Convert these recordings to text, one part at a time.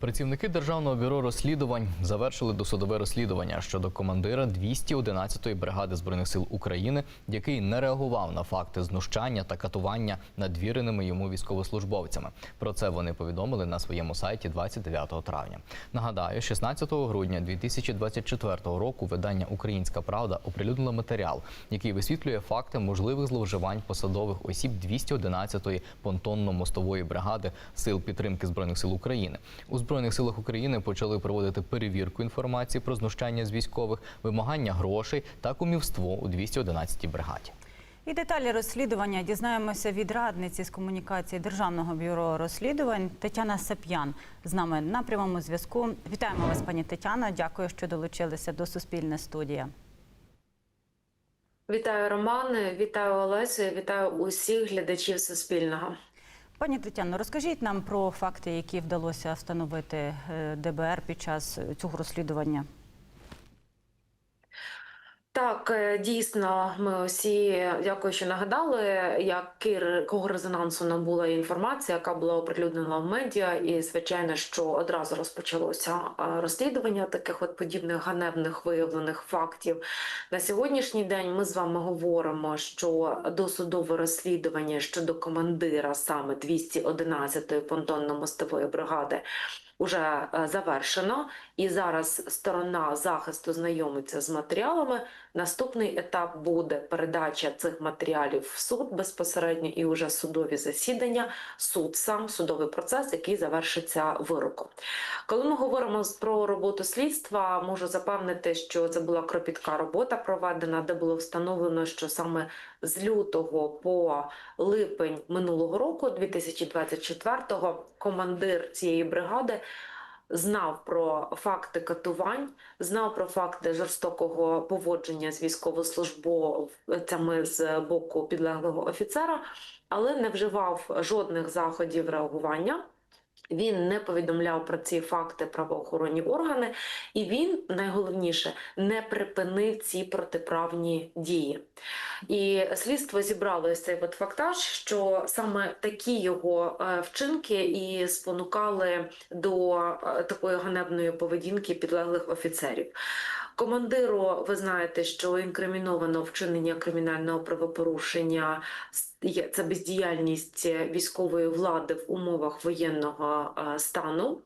Працівники державного бюро розслідувань завершили досудове розслідування щодо командира 211-ї бригади збройних сил України, який не реагував на факти знущання та катування над віреними йому військовослужбовцями. Про це вони повідомили на своєму сайті 29 травня. Нагадаю, 16 грудня 2024 року видання Українська Правда оприлюднило матеріал, який висвітлює факти можливих зловживань посадових осіб 211-ї понтонно-мостової бригади сил підтримки збройних сил України. У збройних силах України почали проводити перевірку інформації про знущання з військових, вимагання грошей та кумівство у 211-й бригаді. І деталі розслідування дізнаємося від радниці з комунікації Державного бюро розслідувань Тетяна Сап'ян з нами на прямому зв'язку. Вітаємо вас, пані Тетяна. Дякую, що долучилися до Суспільне студія. Вітаю Роман, вітаю Олесю, вітаю усіх глядачів Суспільного. Пані Тетяно, розкажіть нам про факти, які вдалося встановити е, ДБР під час цього розслідування. Так, е, дійсно, ми усі дякую, що нагадали, якого резонансу набула інформація, яка була оприлюднена в медіа, і звичайно, що одразу розпочалося розслідування таких от подібних ганебних виявлених фактів. На сьогоднішній день ми з вами говоримо, що досудове розслідування щодо командира саме 211-ї понтонно-мостової бригади. Уже е, завершено, і зараз сторона захисту знайомиться з матеріалами. Наступний етап буде передача цих матеріалів в суд безпосередньо і вже судові засідання, суд сам судовий процес, який завершиться вироком. Коли ми говоримо про роботу слідства, можу запевнити, що це була кропітка робота проведена, де було встановлено, що саме з лютого по липень минулого року, 2024-го, командир цієї бригади знав про факти катувань, знав про факти жорстокого поводження з військовослужбовцями з боку підлеглого офіцера, але не вживав жодних заходів реагування. Він не повідомляв про ці факти правоохоронні органи, і він найголовніше не припинив ці протиправні дії. І слідство зібрало цей от фактаж, що саме такі його е, вчинки і спонукали до е, такої ганебної поведінки підлеглих офіцерів. Командиру, ви знаєте, що інкриміновано вчинення кримінального правопорушення це бездіяльність військової влади в умовах воєнного е, стану.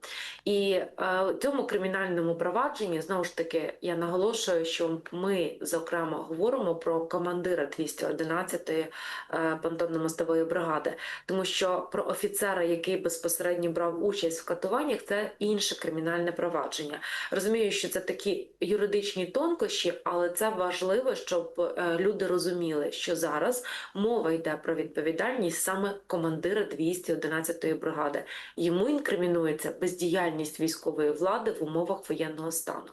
І е, в цьому кримінальному провадженні знову ж таки я наголошую, що ми зокрема говоримо про командира 211-ї е, понтонно-мостової бригади, тому що про офіцера, який безпосередньо брав участь в катуваннях, це інше кримінальне провадження. Розумію, що це такі юридичні тонкощі, але це важливо, щоб е, люди розуміли, що зараз мова йде про відповідальність саме командира 211-ї бригади. Йому інкримінується бездіяльність військової влади в умовах воєнного стану.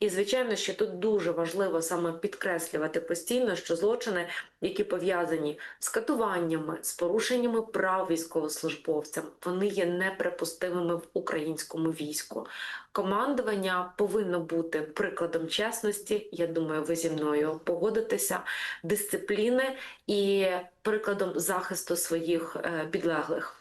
І звичайно, що тут дуже важливо саме підкреслювати постійно, що злочини, які пов'язані з катуваннями, з порушеннями прав військовослужбовцям, вони є неприпустимими в українському війську. Командування повинно бути прикладом чесності. Я думаю, ви зі мною погодитеся, дисципліни і прикладом захисту своїх е, підлеглих.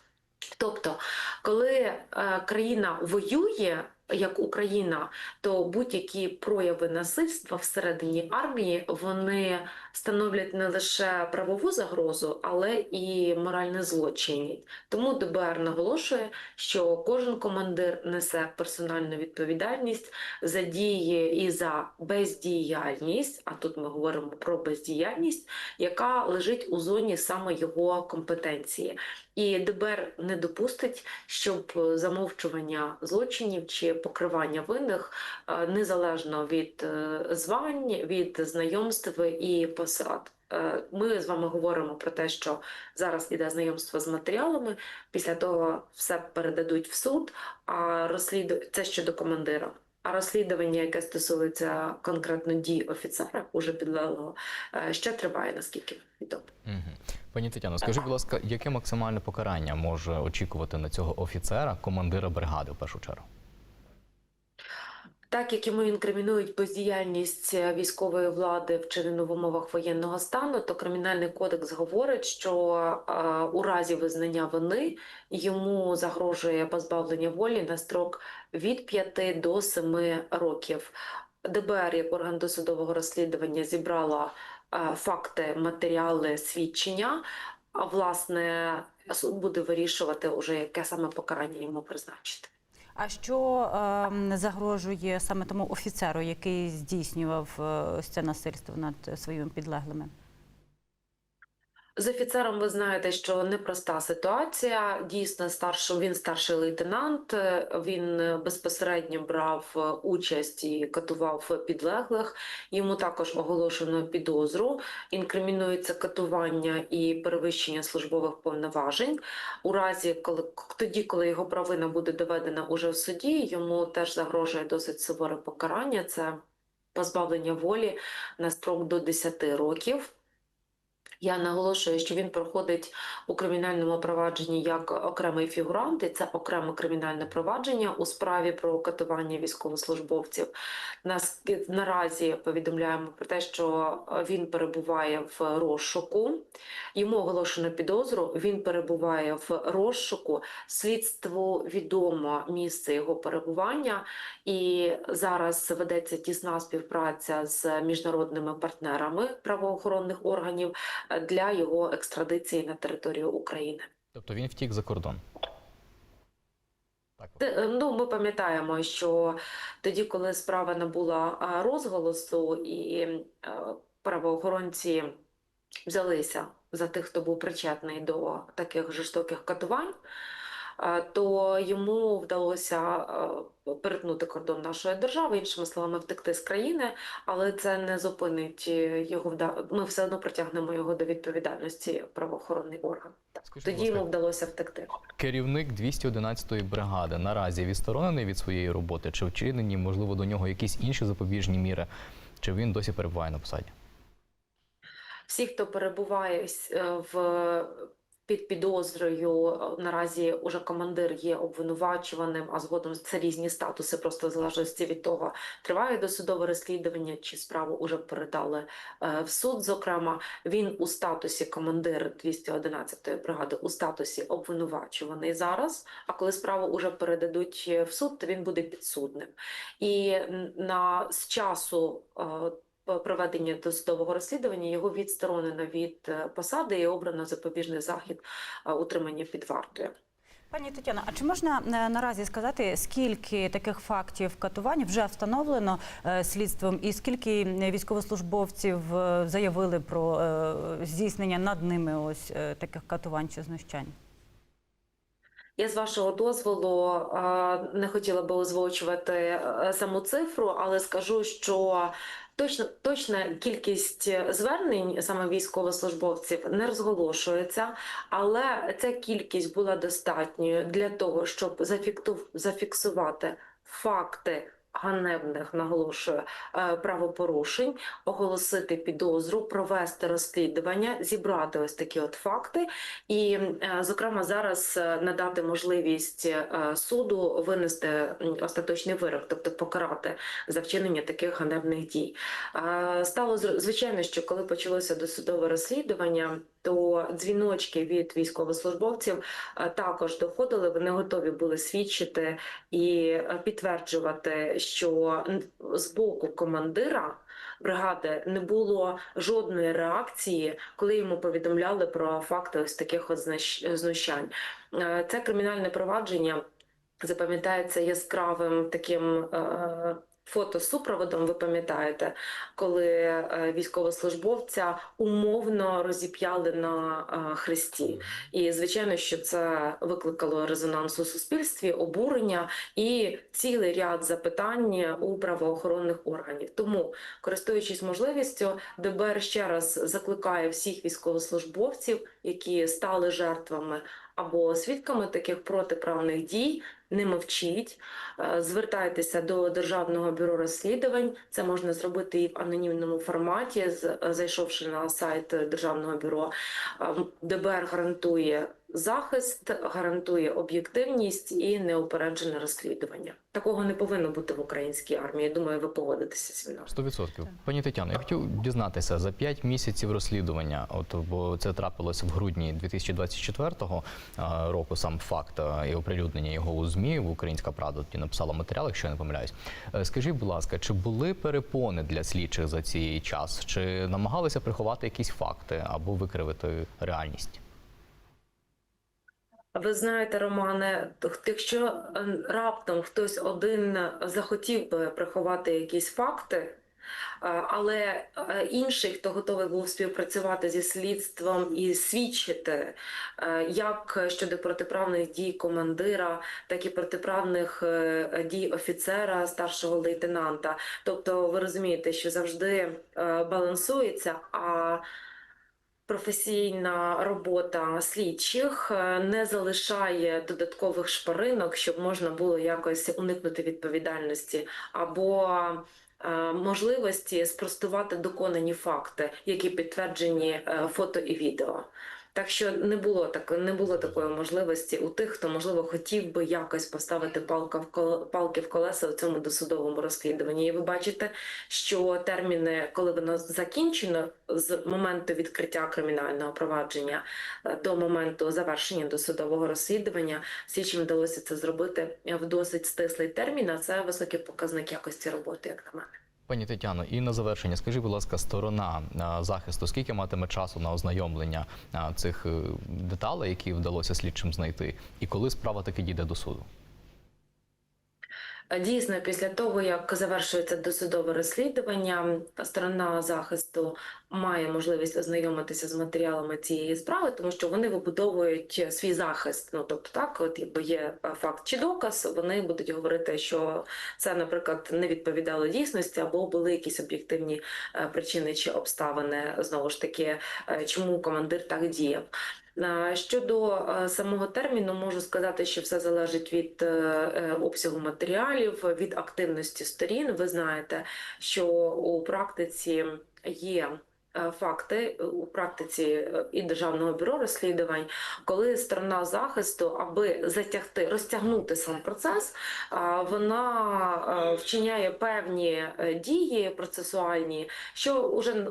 Тобто, коли е, країна воює, як Україна, то будь-які прояви насильства всередині армії вони становлять не лише правову загрозу, але і моральне злочинність. Тому ДБР наголошує, що кожен командир несе персональну відповідальність за дії і за бездіяльність. А тут ми говоримо про бездіяльність, яка лежить у зоні саме його компетенції. І ДБР не допустить, щоб замовчування злочинів чи покривання винних е, незалежно від е, звань, від знайомств і посад. Е, Ми з вами говоримо про те, що зараз іде знайомство з матеріалами. Після того все передадуть в суд. А розсліду... це щодо командира. А розслідування, яке стосується конкретно дій офіцера, уже підлеглого, е, ще триває, наскільки відомо. Пані Тетяно, скажіть, будь ласка, яке максимальне покарання може очікувати на цього офіцера, командира бригади в першу чергу? Так як йому інкримінують бездіяльність е, військової влади, вчинену в умовах воєнного стану, то кримінальний кодекс говорить, що е, у разі визнання вини йому загрожує позбавлення волі на строк від 5 до 7 років. ДБР як орган досудового розслідування зібрала е, факти, матеріали, свідчення. А власне суд буде вирішувати уже яке саме покарання йому призначити. А що е, загрожує саме тому офіцеру, який здійснював е, ось це насильство над своїми підлеглими? З офіцером ви знаєте, що непроста ситуація. Дійсно, старший, він старший лейтенант. е, Він е, безпосередньо брав е, участь і катував підлеглих. Йому також оголошено підозру. Інкримінується катування і перевищення службових повноважень. У разі, коли тоді, коли його провина буде доведена уже в суді, йому теж загрожує досить суворе покарання. Це позбавлення волі на строк до 10 років. Я наголошую, що він проходить у кримінальному провадженні як окремий фігурант, і це окреме кримінальне провадження у справі про катування військовослужбовців. Нас наразі повідомляємо про те, що він перебуває в розшуку. Йому оголошено підозру. Він перебуває в розшуку. Слідству відомо місце його перебування, і зараз ведеться тісна співпраця з міжнародними партнерами правоохоронних органів для його екстрадиції на територію України. Тобто він втік за кордон. Ну, ми пам'ятаємо, що тоді, коли справа набула розголосу, і е, правоохоронці взялися за тих, хто був причетний до таких жорстоких катувань, то йому вдалося е, перетнути кордон нашої держави, іншими словами, втекти з країни, але це не зупинить е, його. Ми все одно притягнемо його до відповідальності правоохоронний орган. Скажіть, Тоді йому вдалося втекти. керівник 211-ї бригади наразі відсторонений від своєї роботи, чи вчинені, можливо, до нього якісь інші запобіжні міри, чи він досі перебуває на посаді? Всі, хто перебуває е, в під підозрою, е, наразі уже командир є обвинувачуваним, а згодом це різні статуси, просто в залежності від того, триває досудове розслідування чи справу уже передали е, в суд. Зокрема, він у статусі командир 211-ї бригади у статусі обвинувачуваний зараз. А коли справу уже передадуть в суд, то він буде підсудним. І на з часу. Е, проведення досудового розслідування його відсторонено від е, посади і обрано запобіжний захід е, утримання під вартою. Пані Тетяно, а чи можна наразі сказати, скільки таких фактів катувань вже встановлено слідством, і скільки військовослужбовців заявили про здійснення над ними ось таких катувань чи знущань? Я з вашого дозволу не хотіла би озвучувати е, саму цифру, але скажу, що Точна точна кількість звернень саме військовослужбовців не розголошується, але ця кількість була достатньою для того, щоб зафіксувати факти. Ганебних наголошую е, правопорушень, оголосити підозру, провести розслідування, зібрати ось такі от факти, і, е, зокрема, зараз е, надати можливість суду винести остаточний вирок, тобто покарати за вчинення таких ганебних дій. Стало звичайно, що коли почалося досудове розслідування, то дзвіночки від військовослужбовців е, також доходили. Вони готові були свідчити і е, підтверджувати, що з боку командира. Бригади не було жодної реакції, коли йому повідомляли про факти ось таких от знущань. Е, Це кримінальне провадження запам'ятається яскравим таким е, фотосупроводом. Ви пам'ятаєте, коли е, військовослужбовця умовно розіп'яли на е, хресті. І звичайно, що це викликало резонанс у суспільстві, обурення і цілий ряд запитань у правоохоронних органів. Тому, користуючись можливістю, ДБР ще раз закликає всіх військовослужбовців, які стали жертвами або свідками таких протиправних дій. Не мовчіть, Е, звертайтеся до Державного бюро розслідувань. Це можна зробити і в анонімному форматі, зайшовши на сайт Державного бюро. Е, ДБР гарантує захист гарантує об'єктивність і неупереджене розслідування. Такого не повинно бути в українській армії. Думаю, ви погодитеся зі мною. 100%. Пані Тетяно, я хотів дізнатися за 5 місяців розслідування, от бо це трапилося в грудні 2024 а, року. Сам факт і оприлюднення його у змі. в Українська правда тоді написала матеріал, якщо я не помиляюсь. Е, Скажіть, будь ласка, чи були перепони для слідчих за цей час? Чи намагалися приховати якісь факти або викривити реальність? Ви знаєте, Романе, якщо е, раптом хтось один захотів би приховати якісь факти, е, але е, інший, хто готовий був співпрацювати зі слідством і свідчити е, як щодо протиправних дій командира, так і протиправних е, дій офіцера, старшого лейтенанта. Тобто, ви розумієте, що завжди е, балансується. а Професійна робота слідчих е, не залишає додаткових шпаринок, щоб можна було якось уникнути відповідальності або е, можливості спростувати доконані факти, які підтверджені е, фото і відео. Так що не було так, не було такої можливості у тих, хто можливо хотів би якось поставити палка в кол- палки в колеса у цьому досудовому розслідуванні. І ви бачите, що терміни, коли воно закінчено, з моменту відкриття кримінального провадження е, до моменту завершення досудового розслідування, слідчим вдалося це зробити в досить стислий термін. А це високий показник якості роботи, як на мене. Пані Тетяно, і на завершення, скажіть, будь ласка, сторона захисту, скільки матиме часу на ознайомлення цих е, деталей, які вдалося слідчим знайти, і коли справа таки дійде до суду? Дійсно, після того, як завершується досудове розслідування, сторона захисту має можливість ознайомитися з матеріалами цієї справи, тому що вони вибудовують свій захист. Ну тобто, так, от якби є факт чи доказ, вони будуть говорити, що це, наприклад, не відповідало дійсності, або були якісь об'єктивні е, причини чи обставини знову ж таки, е, чому командир так діяв. Е, Щодо е, самого терміну, можу сказати, що все залежить від е, обсягу матеріалів, від активності сторін. Ви знаєте, що у практиці є. Е, Факти у практиці е, і державного бюро розслідувань, коли сторона захисту, аби затягти, розтягнути сам процес, вона е, вчиняє певні е, дії процесуальні, що уже м,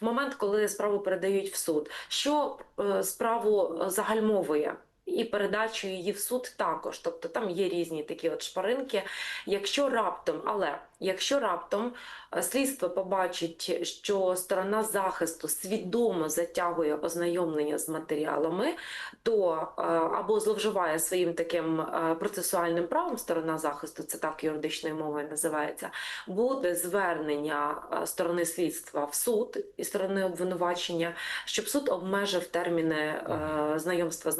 в момент, коли справу передають в суд, що е, справу загальмовує. І передачу її в суд також, тобто там є різні такі от шпаринки. Якщо раптом, але якщо раптом е, слідство побачить, що сторона захисту свідомо затягує ознайомлення з матеріалами, то е, або зловживає своїм таким е, процесуальним правом сторона захисту, це так юридичною мовою називається, буде звернення сторони слідства в суд і сторони обвинувачення, щоб суд обмежив терміни знайомства з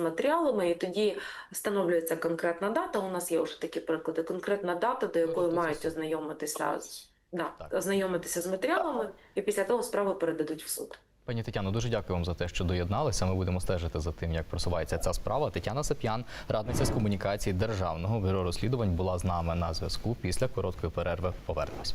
матеріалами, і тоді встановлюється конкретна дата. У нас є вже такі приклади. Конкретна дата, до якої тобто мають ознайомитися з да, ознайомитися з матеріалами, і після того справу передадуть в суд. Пані Тетяно, дуже дякую вам за те, що доєдналися. Ми будемо стежити за тим, як просувається ця справа. Тетяна Сап'ян, радниця з комунікації Державного бюро розслідувань, була з нами на зв'язку. Після короткої перерви повернемось.